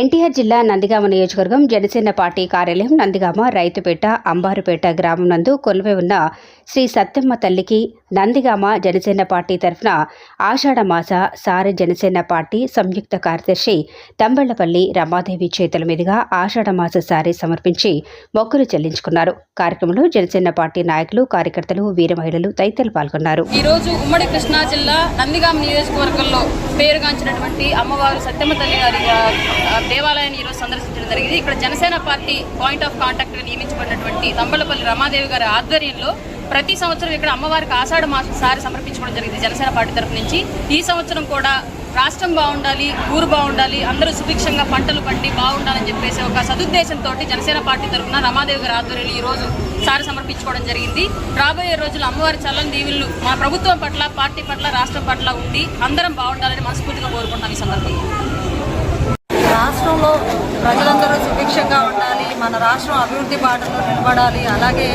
ఎన్టీఆర్ జిల్లా నందిగామ నియోజకవర్గం జనసేన పార్టీ కార్యాలయం నందిగామ రైతుపేట అంబారుపేట గ్రామం నందు కొలువై ఉన్న శ్రీ సత్యమ్మ తల్లికి నందిగామ జనసేన పార్టీ తరఫున ఆషాఢమాస సార జనసేన పార్టీ సంయుక్త కార్యదర్శి తంబళ్ళపల్లి రమాదేవి చేతుల మీదుగా ఆషాఢ మాస సారీ సమర్పించి మొక్కులు చెల్లించుకున్నారు. కార్యక్రమంలో జనసేన పార్టీ నాయకులు కార్యకర్తలు వీర మహిళలు తదితరులు పాల్గొన్నారు. ఈ రోజు ఉమ్మడి కృష్ణా జిల్లా నందిగామ నియోజకవర్గంలో పేరుగాంచినటువంటి అమ్మవారు సత్యమ్మ తల్లి గారి దేవాలయాన్ని ఈరోజు సందర్శించడం జరిగింది. ఇక్కడ Janasena party point of contact నియమించబడినటువంటి Thamballapalle Ramadevi గారి ఆధ్వర్యంలో ప్రతి సంవత్సరం ఇక్కడ అమ్మవారికి ఆషాఢ మాసం సారి సమర్పించుకోవడం జరిగింది జనసేన పార్టీ తరఫు నుంచి. ఈ సంవత్సరం కూడా రాష్ట్రం బాగుండాలి ఊరు బాగుండాలి అందరూ సుభిక్షంగా పంటలు పండి బాగుండాలని చెప్పేసి ఒక సదుద్దేశంతో జనసేన పార్టీ తరఫున రమాదేవి గారి ఆధ్వర్యంలో ఈరోజు సారి సమర్పించుకోవడం జరిగింది. రాబోయే రోజులు అమ్మవారి చల్లని దీవులు మా ప్రభుత్వం పట్ల పార్టీ పట్ల రాష్ట్రం పట్ల ఉండి అందరం బాగుండాలని మనస్ఫూర్తిగా కోరుకుంటాం ఈ సందర్భంగా. మన రాష్ట్రం అభివృద్ధి బాటలో నిలబడాలి. అలాగే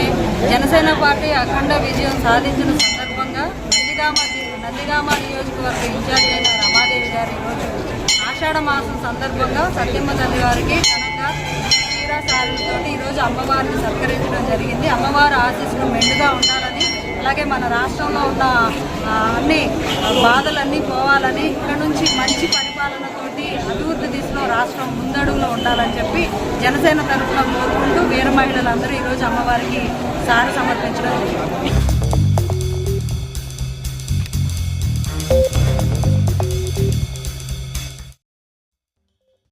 జనసేన పార్టీ అఖండ విజయం సాధించిన సందర్భంగా నందిగామ నందిగామ నియోజకవర్గ ఇన్ఛార్జ్ అయిన రమాదేవి గారు ఈరోజు ఆషాఢ మాసం సందర్భంగా సత్యమ్మ తల్లి గారికి ఘనంగా క్షీరాసాలతో ఈరోజు అమ్మవారిని సత్కరించడం జరిగింది. అమ్మవారి ఆశీస్సులు మెండుగా ఉండాలని అలాగే మన రాష్ట్రంలో ఉన్న అన్ని బాధలన్నీ పోవాలని ఇక్కడ నుంచి మంచి పరిపాలనతోటి అభివృద్ధి రాష్ట్రం ముందడుగులో ఉండాలని చెప్పి జనసేన తరఫున కోరుకుంటూ వీర మహిళలందరూ ఈరోజు అమ్మవారికి సారి సమర్పించడం జరిగింది.